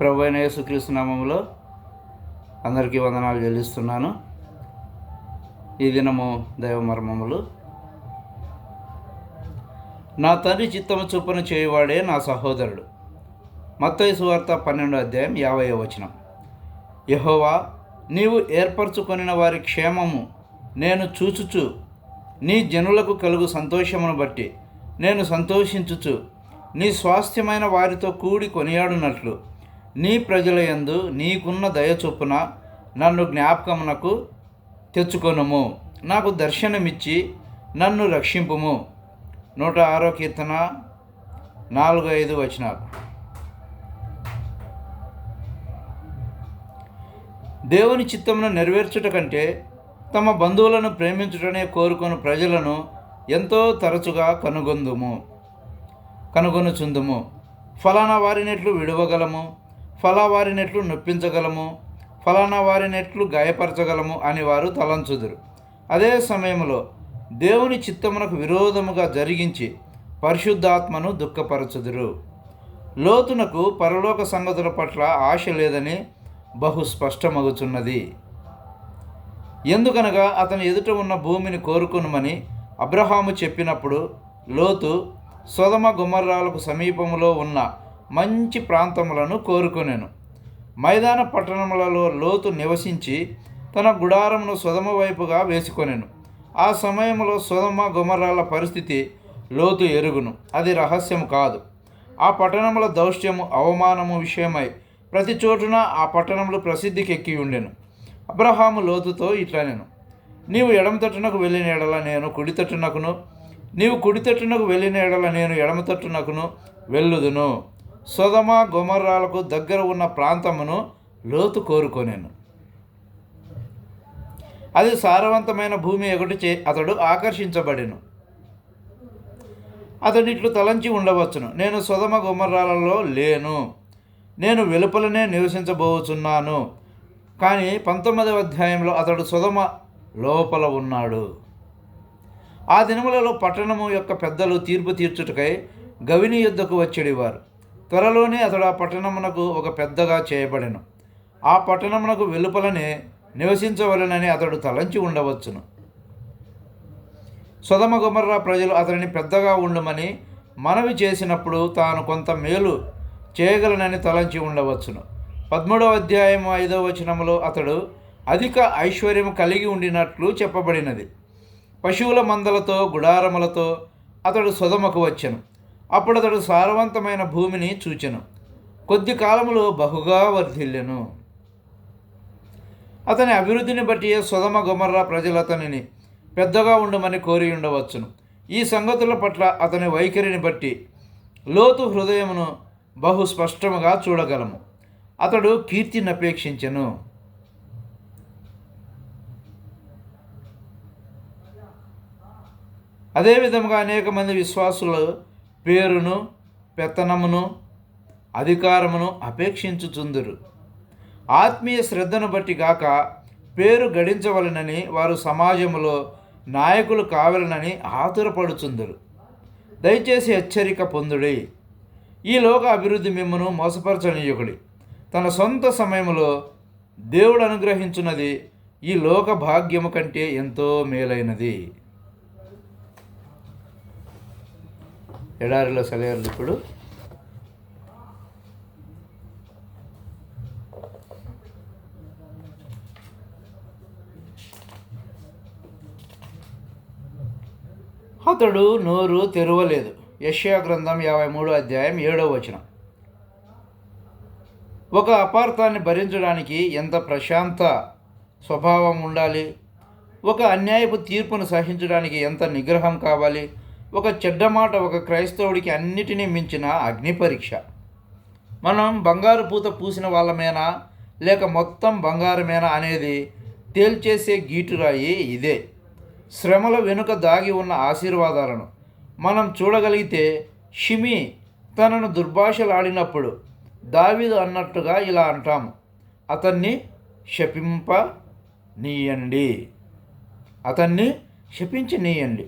ప్రభు అయిన యేసుక్రీస్తు నామములో అందరికీ వందనాలు చెల్లిస్తున్నాను. ఈ దినము దైవ మర్మములు నా తండ్రి చిత్తము చొప్పున చేయువాడే నా సహోదరుడు. మత్తయి సువార్త పన్నెండో అధ్యాయం యాభై వచనం. యహోవా నీవు ఏర్పరచుకొనిన వారి క్షేమము నేను చూచుచు. నీ జనులకు కలుగు సంతోషమును బట్టి నేను సంతోషించుచు. నీ స్వాస్థ్యమైన వారితో కూడి కొనియాడునట్లు. నీ ప్రజల యందు నీకున్న దయ చొప్పున నన్ను జ్ఞాపకమునకు తెచ్చుకొనుము. నాకు దర్శనమిచ్చి నన్ను రక్షింపుము. నూట ఆరో కీర్తన నాలుగు ఐదు వచనాలు. దేవుని చిత్తమును నెరవేర్చుట కంటే తమ బంధువులను ప్రేమించుటనే కోరుకుని ప్రజలను ఎంతో తరచుగా కనుగొందుము కనుగొనుచుందుము. ఫలానా వారినెట్లు విడవగలము? ఫలా వారినెట్లు నొప్పించగలము ఫలానా వారినెట్లు గాయపరచగలము అని వారు తలంచుదురు. అదే సమయంలో దేవుని చిత్తమునకు విరోధముగా జరిగించి పరిశుద్ధాత్మను దుఃఖపరచుదురు. లోతునకు పరలోక సంగతుల పట్ల ఆశ లేదని బహు స్పష్టమగుచున్నది. ఎందుకనగా అతని ఎదుట ఉన్న భూమిని కోరుకునమని అబ్రహాము చెప్పినప్పుడు లోతు సొదమ గుమర్రాలకు సమీపములో ఉన్న మంచి ప్రాంతములను కోరుకొనెను. మైదాన పట్టణములలో లోతు నివసించి తన గుడారమును సుధమ వైపుగా వేసుకొనెను. ఆ సమయంలో సుధమ గుమరాల పరిస్థితి లోతు ఎరుగును. అది రహస్యం కాదు. ఆ పట్టణముల దౌష్ట్యము అవమానము విషయమై ప్రతి చోటున ఆ పట్టణములు ప్రసిద్ధికి ఎక్కి ఉండెను. అబ్రహాము లోతుతో ఇట్లా నేను నీవు ఎడమ తట్టునకు వెళ్ళిన ఎడల నేను కుడి తట్టునకును. నీవు కుడి తట్టునకు వెళ్ళిన ఎడల నేను ఎడమ తట్టునకును వెళ్ళుదును. సుధమ గుమర్రాలకు దగ్గర ఉన్న ప్రాంతమును లోతు కోరుకొనేను. అది సారవంతమైన భూమి ఎగుటి చే అతడు ఆకర్షించబడెను. అతడు ఇట్లు తలంచి ఉండవచ్చును. నేను సుధమ గుమర్రాలలో లేను. నేను వెలుపలనే నివసించబోచున్నాను. కానీ పంతొమ్మిదవ అధ్యాయంలో అతడు సుధమ లోపల ఉన్నాడు. ఆ దినములలో పట్టణము యొక్క పెద్దలు తీర్పు తీర్చుటకై గవిని యుద్ధకు వచ్చేడివారు. త్వరలోనే అతడు ఆ పట్టణమునకు ఒక పెద్దగా చేయబడెను. ఆ పట్టణమునకు వెలుపలనే నివసించవలనని అతడు తలంచి ఉండవచ్చును. సుధమ గుమర్రా ప్రజలు అతనిని పెద్దగా ఉండమని మనవి చేసినప్పుడు తాను కొంత మేలు చేయగలనని తలంచి ఉండవచ్చును. పదమూడవ అధ్యాయం ఐదవ వచనములో అతడు అధిక ఐశ్వర్యం కలిగి ఉండినట్లు చెప్పబడినది. పశువుల మందలతో గుడారములతో అతడు సుధమకు వచ్చెను. అప్పుడు అతడు సారవంతమైన భూమిని చూచెను. కొద్ది కాలములో బహుగా వర్ధిల్లెను. అతని అభివృద్ధిని బట్టి సుధమ గుమర్రా ప్రజలు అతనిని పెద్దగా ఉండమని కోరి ఉండవచ్చును. ఈ సంగతుల పట్ల అతని వైఖరిని బట్టి లోతు హృదయమును బహు స్పష్టముగా చూడగలము. అతడు కీర్తిని అపేక్షించెను. అదేవిధముగా అనేక మంది విశ్వాసులు పేరును పెత్తనమును అధికారమును అపేక్షించుచుందురు. ఆత్మీయ శ్రద్ధను బట్టి గాక పేరు గడించవలనని వారు సమాజంలో నాయకులు కావాలనని ఆతురపడుచుందరు. దయచేసి హెచ్చరిక పొందుడి. ఈ లోక అభివృద్ధి మిమ్మను మోసపరచనీయకుడి. తన సొంత సమయంలో దేవుడు అనుగ్రహించున్నది ఈ లోక భాగ్యము కంటే ఎంతో మేలైనది. ఎడారిలో సెలయర్లు ఇప్పుడు అతడు నోరు తెరవలేదు. యష్యా గ్రంథం యాభై మూడో అధ్యాయం ఏడో వచనం. ఒక అపార్థాన్ని భరించడానికి ఎంత ప్రశాంత స్వభావం ఉండాలి? ఒక అన్యాయపు తీర్పును సహించడానికి ఎంత నిగ్రహం కావాలి? ఒక చెడ్డ మాట ఒక క్రైస్తవుడికి అన్నిటినీ మించిన అగ్ని పరీక్ష. మనం బంగారు పూత పూసిన వాళ్ళమేనా? లేక మొత్తం బంగారమేనా అనేది తేల్చేసే గీటురాయి ఇదే. శ్రమల వెనుక దాగి ఉన్న ఆశీర్వాదాలను మనం చూడగలిగితే షిమి తనను దుర్భాషలాడినప్పుడు దావిదు అన్నట్టుగా ఇలా అంటాము. అతన్ని శపింప నీయండి అతన్ని శపించి నీయండి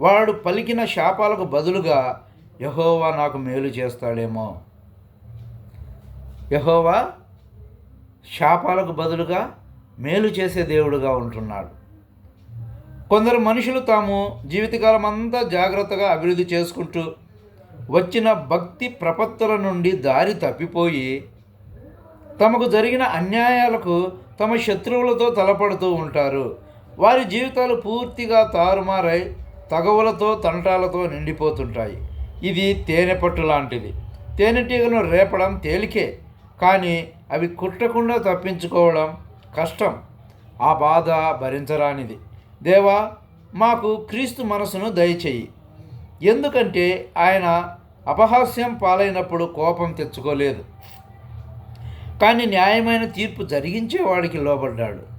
వాడు పలికిన శాపాలకు బదులుగా యహోవా నాకు మేలు చేస్తాడేమో. యహోవా శాపాలకు బదులుగా మేలు చేసే దేవుడుగా ఉంటున్నాడు. కొందరు మనుషులు తాము జీవితకాలం అంతా జాగ్రత్తగా అభివృద్ధి చేసుకుంటూ వచ్చిన భక్తి ప్రపత్తుల నుండి దారి తప్పిపోయి తమకు జరిగిన అన్యాయాలకు తమ శత్రువులతో తలపడుతూ ఉంటారు. వారి జీవితాలు పూర్తిగా తారుమారై తగవులతో తంటాలతో నిండిపోతుంటాయి. ఇది తేనె పట్టు లాంటిది. తేనెటీగను రేపడం తేలికే కానీ అవి కుట్టకుండా తప్పించుకోవడం కష్టం. ఆ బాధ భరించరానిది. దేవా మాకు క్రీస్తు మనసును దయచేయి. ఎందుకంటే ఆయన అపహాస్యం పాలైనప్పుడు కోపం తెచ్చుకోలేదు. కానీ న్యాయమైన తీర్పు జరిగించేవాడికి లోబడ్డాడు.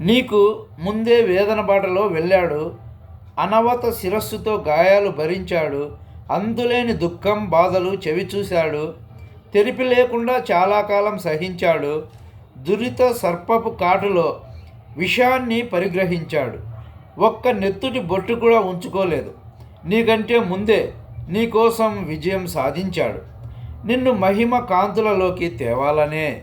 నీకు ముందే వేదన బాటలో వెళ్ళాడు అనవత శిరస్సుతో గాయాలు భరించాడు అందులేని దుఃఖం బాధలు చెవి చూశాడు తెరిపి లేకుండా చాలా కాలం సహించాడు దురిత సర్పపు కాటులో విషాన్ని పరిగ్రహించాడు. ఒక్క నెత్తుటి బొట్టు కూడా ఉంచుకోలేదు. నీకంటే ముందే నీకోసం విజయం సాధించాడు. నిన్ను మహిమ కాంతులలోకి తేవాలనే